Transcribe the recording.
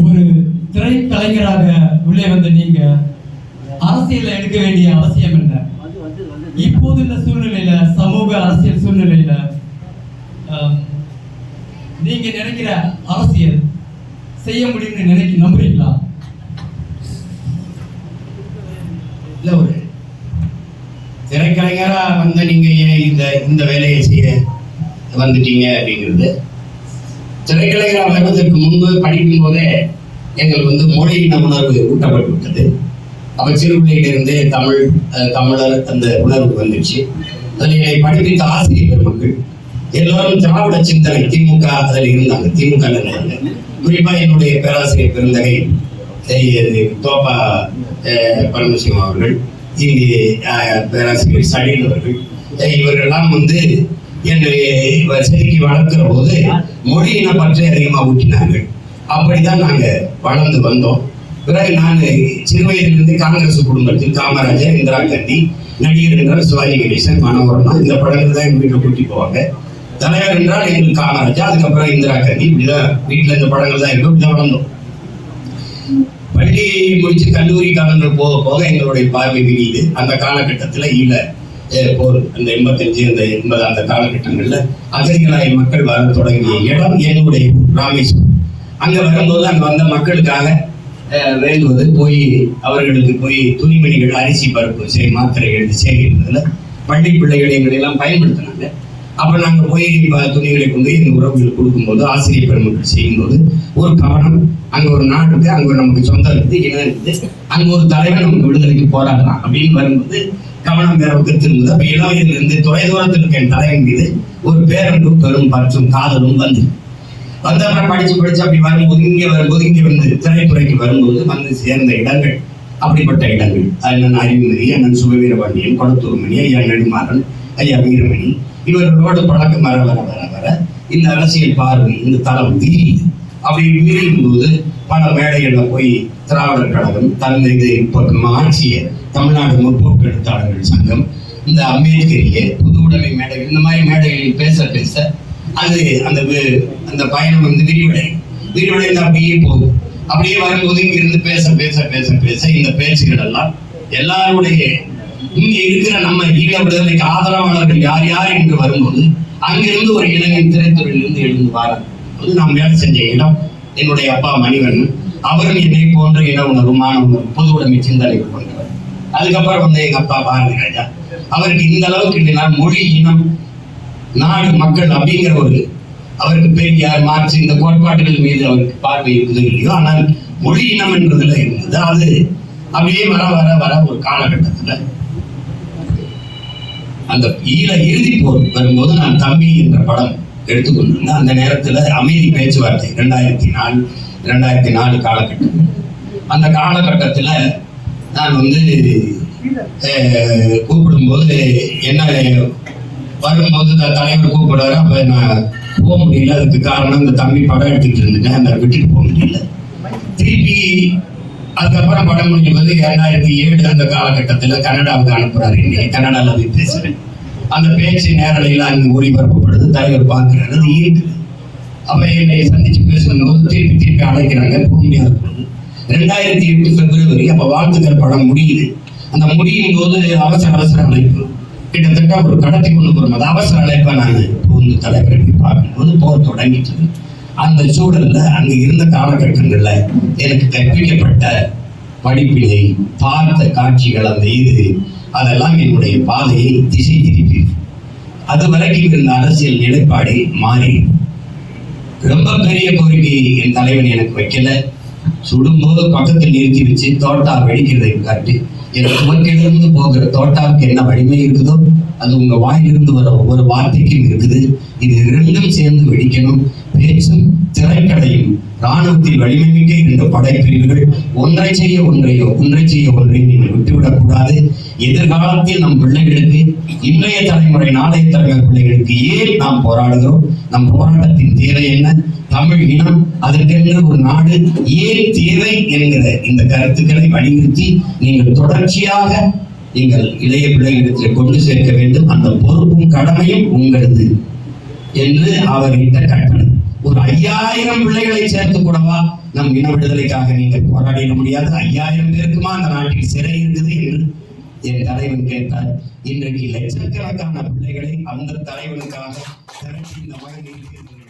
ஒரு திரைக்கலைஞராக உள்ளே வந்த நீங்க அரசியல எடுக்க வேண்டிய அவசியம் என்ன? இந்த சூழ்நிலையில சமூக அரசியல் சூழ்நிலையில நீங்க நினைக்கிற அரசியல் செய்ய முடியும்னு நினைக்க நம்புறீங்களா? இல்ல ஒரு திரைக்கலைஞரா வந்து நீங்க ஏன் இந்த இந்த வேலையை செய்ய வந்துட்டீங்க அப்படிங்கிறது திரைக்கலைஞரா வருவதற்கு முன்பு படிக்கும் போதே எங்களுக்கு வந்து மொழியின உணர்வு ஊட்டப்பட்டு விட்டது அப்ப சிறு தமிழ் தமிழர் அந்த உணர்வு வந்துச்சு. அதில் என்னை படிப்பித்த ஆசிரியர் பெருமக்கள் எல்லோரும் திராவிட சிந்தனை திமுக அதில் இருந்தாங்க திமுக ல இருந்தாங்க. என்னுடைய பேராசிரியர் பெருந்தகை தோப்பா பரமசிவம் அவர்கள் இங்கே பேராசிரியர் சடீல் அவர்கள் அஹ், இவர்களெல்லாம் வந்து என்னை இவர் வளர்க்கிற போது மொழியின பற்றி அதிகமாக ஊட்டினார்கள் அப்படிதான் நாங்க வளர்ந்து வந்தோம். பிறகு நான் சிறு வயதிலிருந்து காங்கிரஸ் குடும்பத்தில் காமராஜர் இந்திரா காந்தி நடிகர் என்றால் சிவாஜி கணேசன் மனோரமா இந்த படங்கள் தான் எங்கள் வீட்டில் கூட்டி போவாங்க. தலைவர் என்றால் எங்களுக்கு காமராஜர் அதுக்கப்புறம் இந்திரா காந்தி இப்படிதான் வீட்டில் இந்த படங்கள் தான் இருக்கும் இப்படிதான் வளர்ந்தோம். பள்ளி முடிச்சு கல்லூரி காலங்கள் போக போக எங்களுடைய பார்வை விரியுது அந்த காலகட்டத்தில் ஈழ போர் அந்த எண்பத்தஞ்சு அந்த எண்பது அந்த காலகட்டங்களில் அகதிகளாய் மக்கள் வர தொடங்கிய இடம் என்னுடைய ராமேஸ்வரம். அங்கே வரும்போது அங்கே வந்த மக்களுக்காக வேண்டுவது போய் அவர்களுக்கு போய் துணிமணிகள் அரிசி பருப்பு சரி மாத்திரைகள் சேகரிப்பதில் பள்ளி பிள்ளைகள் எங்களை எல்லாம் பயன்படுத்தினாங்க. அப்போ நாங்கள் போய் துணிகளை கொண்டு எங்கள் உறவுகளுக்கு கொடுக்கும்போது ஆசிரியர் பெருமக்கள் செய்யும்போது ஒரு கவனம் அங்கே ஒரு நாடு இருக்குது அங்கே நமக்கு சொந்தம் இருக்குது இனம் இருக்குது அங்கே ஒரு தலைவன் நமக்கு விடுதலைக்கு போராடலாம் அப்படின்னு வரும்போது கவனம் வேற பக்கம் திரும்புது அப்ப இளம் இருந்து தொலை தூரத்திற்கு என் தலைவன் மீது ஒரு பேரன்பும் பெரும் பற்றும் காதலும் வந்து வந்தவரை படிச்சு படிச்சு அப்படி வரும்போது இங்கே வரும்போது இங்கே வந்து திரைத்துறைக்கு வரும்போது வந்து சேர்ந்த இடங்கள் அப்படிப்பட்ட இடங்கள். அண்ணன் அறிவுமணி அண்ணன் சுபவீரபாண்டியன் கொடத்தூர்மணி ஐயா நெடுமாறன் ஐயா வீரமணி இவர்களோடு பழக்கம் வர வர வர வர இந்த அரசியல் பார்வை இந்த தளம் விரியுது அப்படி விரியும் போது பல மேடைகளில் போய் திராவிடர் கழகம் தன் இது இப்போ ஆட்சிய தமிழ்நாடு முற்போக்கு எழுத்தாளர்கள் சங்கம் இந்த அம்பேத்கரிய புது உடைமை மேடைகள் இந்த மாதிரி மேடைகளில் பேச பேச அது அந்த அந்த பயணம் வந்து விரிவடையும். விரிவடைந்து அப்படியே போகும். அப்படியே வரும்போது இங்கிருந்து பேச பேச பேச பேச இந்த பேச்சுகள் எல்லாம் எல்லாருடைய இங்க இருக்கிற நம்ம ஈழ விடுதலைக்கு ஆதரவாளர்கள் யார் யார் என்று வரும்போது அங்கிருந்து ஒரு இளைஞன் திரைத்துறையிலிருந்து எழுந்து வாரார் அது நாம் வேலை செஞ்ச இடம் என்னுடைய அப்பா மணிவன் அவரும் என்னை போன்ற இன உணர்வு மாணவ பொது உடைமை சிந்தனை கொண்டவர். அதுக்கப்புறம் வந்து எங்க அப்பா பாரதி ராஜா. அவருக்கு இந்த அளவுக்கு இல்லைனா மொழி இனம் நாடு மக்கள் அப்படிங்கிற ஒரு அவருக்கு பெரியார் மார்க்ஸ் இந்த கோட்பாடுகள் மீது அவருக்கு பார்வை இருந்தது இல்லையோ ஆனால் மொழி இனம் என்றதுல இருந்தது. அது அப்படியே வர வர வர ஒரு காலகட்டத்துல அந்த ஈழ இறுதி போர் வரும்போது நான் தம்பி என்ற படம் எடுத்துக்கொண்டிருந்தேன் அந்த நேரத்தில் அமைதி பேச்சுவார்த்தை ரெண்டாயிரத்தி நாலு ரெண்டாயிரத்தி நாலு காலகட்டம். அந்த காலகட்டத்தில் நான் வந்து கூப்பிடும்போது என்ன வரும்போது த- தலைவர் கூப்பிடுறாரு. அப்போ நான் போக முடியல. அதுக்கு காரணம் இந்த தம்பி படம் எடுத்துட்டு இருந்துட்டேன். அந்த விட்டுட்டு போக முடியல. திருப்பி அதுக்கப்புறம் படம் முடியும் போது இரண்டாயிரத்தி ஏழு அந்த காலகட்டத்தில் கனடாவுக்கு அனுப்புகிறாரு என்னை. கனடால போய் பேசுகிறேன் அந்த பேச்சு நேரலையில அங்க ஒளிபரப்பப்படுது தலைவர் பார்க்கிறாரு அது ஈடு அப்ப என்னை சந்திச்சு பேசும்போது திருப்பி திருப்பி அழைக்கிறாங்க. பொறுமையாக முடியாது ரெண்டாயிரத்தி எட்டு பிப்ரவரி அப்ப வாழ்த்துக்கள் படம் முடியுது. அந்த முடியும் போது அவசர அவசர அழைப்பு. கிட்டத்தட்ட ஒரு கடத்தி கொண்டு போகிறோம் அது அவசர அழைப்பாக நாங்கள் புகுந்து தலைவரை போய் பார்க்கும்போது போர் தொடங்கிட்டு அந்த சூழலில் அங்க இருந்த காலகட்டங்கள்ல எனக்கு கற்பிக்கப்பட்ட படிப்பினை பார்த்த காட்சிகள் அந்த இது. அதெல்லாம் என்னுடைய பாதையை திசை திருப்பி. அது வரைக்கும் இருந்த அரசியல் நிலைப்பாடு மாறி. ரொம்ப பெரிய கோரிக்கை என் தலைவன் எனக்கு வைக்கல. சுடும்போது பக்கத்தில் நிறுத்தி வச்சு தோட்டா வெடிக்கிறதை காட்டி என் துவக்கிலிருந்து போகிற தோட்டாவுக்கு என்ன வலிமை இருக்குதோ அது உங்க வாயிலிருந்து வர ஒவ்வொரு வார்த்தைக்கும் இருக்குது. இது இரண்டும் சேர்ந்து வெடிக்கணும். பேச்சும் திரைக்கடையும் ராணுவத்தில் வலிமை மிக்க இரண்டு படைப்பிரிவுகள் ஒன்றை செய்ய ஒன்றையோ ஒன்றை செய்ய ஒன்றையும் நீங்கள் விட்டுவிடக் எதிர்காலத்தில் நம் பிள்ளைகளுக்கு இன்றைய தலைமுறை நாளைய தலைமுறை பிள்ளைகளுக்கு ஏன் நாம் போராடுகிறோம்? நம் போராட்டத்தின் தேவை என்ன? தமிழ் இனம் அதற்கென்று ஒரு நாடு ஏன் தேவை என்கிற இந்த கருத்துக்களை வலியுறுத்தி நீங்கள் தொடர்ச்சியாக நீங்கள் இளைய பிள்ளைகளிடத்தில் கொண்டு சேர்க்க வேண்டும். அந்த பொறுப்பும் கடமையும் உங்களது என்று அவர் இட்ட கட்டளை ஒரு ஐயாயிரம் பிள்ளைகளை சேர்த்து கூடவா? நம் இன விடுதலைக்காக நீங்கள் போராடிட முடியாது. ஐயாயிரம் பேருக்குமா அந்த நாட்டில் சிறை இருந்தது என்று என் தலைவன் கேட்டார். இன்றைக்கு லட்சக்கணக்கான பிள்ளைகளை அந்த தலைவனுக்காக திரட்டி இந்த மகன் இருக்கிறது